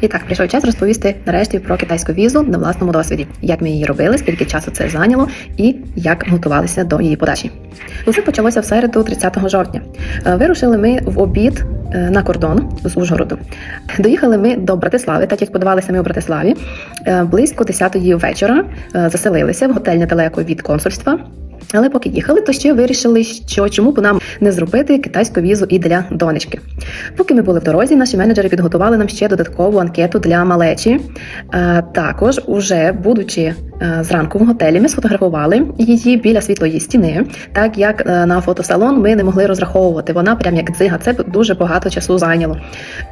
І так, прийшов час розповісти нарешті про китайську візу на власному досвіді, як ми її робили, скільки часу це зайняло і як готувалися до її подачі. Усе почалося в середу, 30 жовтня. Е, Вирушили ми в обід е, на кордон з Ужгороду. Доїхали ми до Братислави, так як подавалися ми у Братиславі. Е, Близько 10-ї вечора заселилися в готель недалеко від консульства. Але поки їхали, то ще вирішили, що чому б нам не зробити китайську візу і для донечки. Поки ми були в дорозі, наші менеджери підготували нам ще додаткову анкету для малечі. Е, також, уже будучи зранку в готелі, ми сфотографували її біля світлої стіни, так як е, на фотосалон ми не могли розраховувати. Вона прям як дзига, це дуже багато часу зайняло.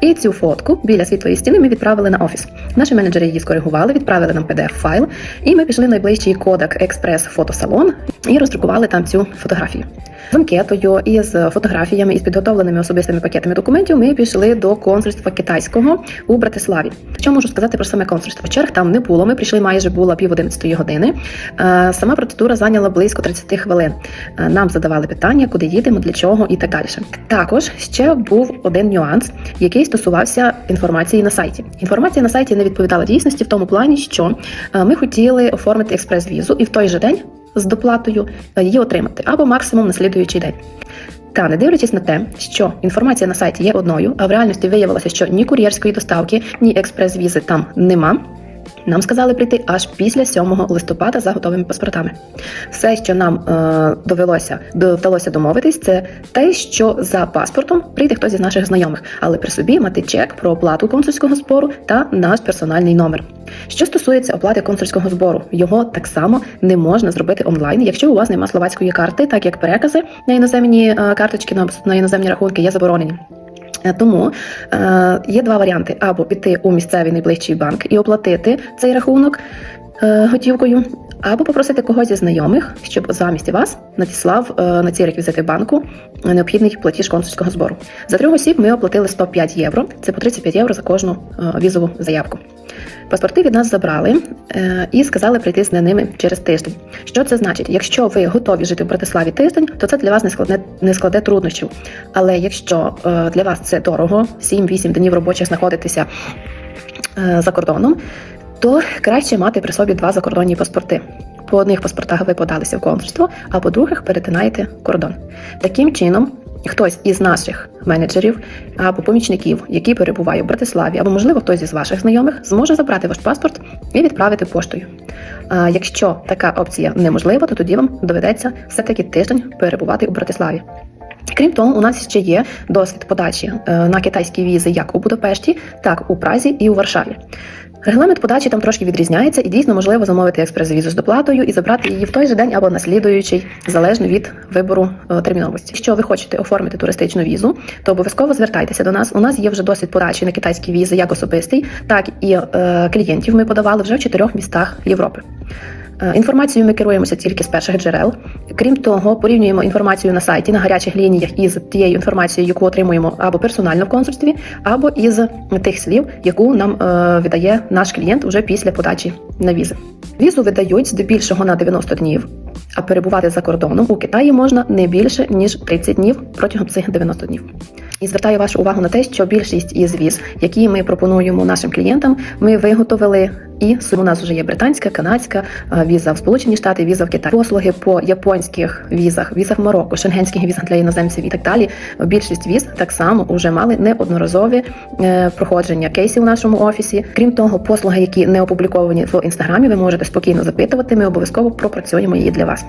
І цю фотку біля світлої стіни ми відправили на офіс. Наші менеджери її скоригували, відправили нам PDF-файл, і ми пішли в найближчий кодек експрес фотосалон і роздрукували там цю фотографію. З анкетою і з фотографіями і з підготовленими особистими пакетами документів ми пішли до консульства китайського у Братиславі. Що можу сказати про саме консульство? Черг там не було. Ми прийшли майже було пів одинадцятої години. Е, Сама процедура зайняла близько 30 хвилин. Е, Нам задавали питання, куди їдемо, для чого і так далі. Також ще був один нюанс, який стосувався інформації на сайті. Інформація на сайті не відповідала дійсності в тому плані, що е, ми хотіли оформити експрес-візу і в той же день з доплатою її отримати або максимум на слідуючий день. Та не дивлячись на те, що інформація на сайті є одною, а в реальності виявилося, що ні кур'єрської доставки, ні експрес-візи там нема. Нам сказали прийти аж після 7 листопада за готовими паспортами. Все, що нам е, довелося до- вдалося домовитись, це те, що за паспортом прийде хтось із наших знайомих, але при собі мати чек про оплату консульського збору та наш персональний номер. Що стосується оплати консульського збору, його так само не можна зробити онлайн, якщо у вас немає словацької карти, так як перекази на іноземні е, карточки на іноземні рахунки є заборонені. Е, Тому е, є два варіанти: або піти у місцевий найближчий банк і оплатити цей рахунок е, готівкою, або попросити когось зі знайомих, щоб замість вас надіслав е, на ці реквізити банку необхідний платіж консульського збору. За трьох осіб ми оплатили 105 євро. Це по 35 євро за кожну е, візову заявку. Паспорти від нас забрали е, і сказали прийти з ними через тиждень. Що це значить? Якщо ви готові жити в Братиславі тиждень, то це для вас не складне не складе труднощів. Але якщо для вас це дорого, 7-8 днів робочих знаходитися за кордоном, то краще мати при собі два закордонні паспорти. По одних паспортах ви подалися в консульство, а по других перетинаєте кордон. Таким чином, хтось із наших менеджерів або помічників, які перебуває в Братиславі, або можливо хтось із ваших знайомих, зможе забрати ваш паспорт і відправити поштою. А якщо така опція неможлива, то тоді вам доведеться все-таки тиждень перебувати у Братиславі. Крім того, у нас ще є досвід подачі е, на китайські візи як у Будапешті, так у Празі і у Варшаві. Регламент подачі там трошки відрізняється, і дійсно можливо замовити експрес-візу з доплатою і забрати її в той же день або наслідуючий, залежно від вибору е, терміновості. Якщо ви хочете оформити туристичну візу, то обов'язково звертайтеся до нас. У нас є вже досвід подачі на китайські візи як особистий, так і е, клієнтів ми подавали вже в чотирьох містах Європи. Е, Інформацією ми керуємося тільки з перших джерел. Крім того, порівнюємо інформацію на сайті на гарячих лініях із тією інформацією, яку отримуємо або персонально в консульстві, або із тих слів, яку нам е, видає наш клієнт уже після подачі на візи. Візу видають здебільшого на 90 днів, а перебувати за кордоном у Китаї можна не більше ніж 30 днів протягом цих 90 днів. І звертаю вашу увагу на те, що більшість із віз, які ми пропонуємо нашим клієнтам, ми виготовили. І у нас вже є британська, канадська е, віза в Сполучені Штати, віза в Китай. Послуги по японських візах, візах Марокко, шенгенських візах для іноземців і так далі. Більшість віз так само вже мали неодноразові е, проходження кейсів у нашому офісі. Крім того, послуги, які не опубліковані в інстаграмі, ви можете спокійно запитувати. Ми обов'язково пропрацюємо її для вас.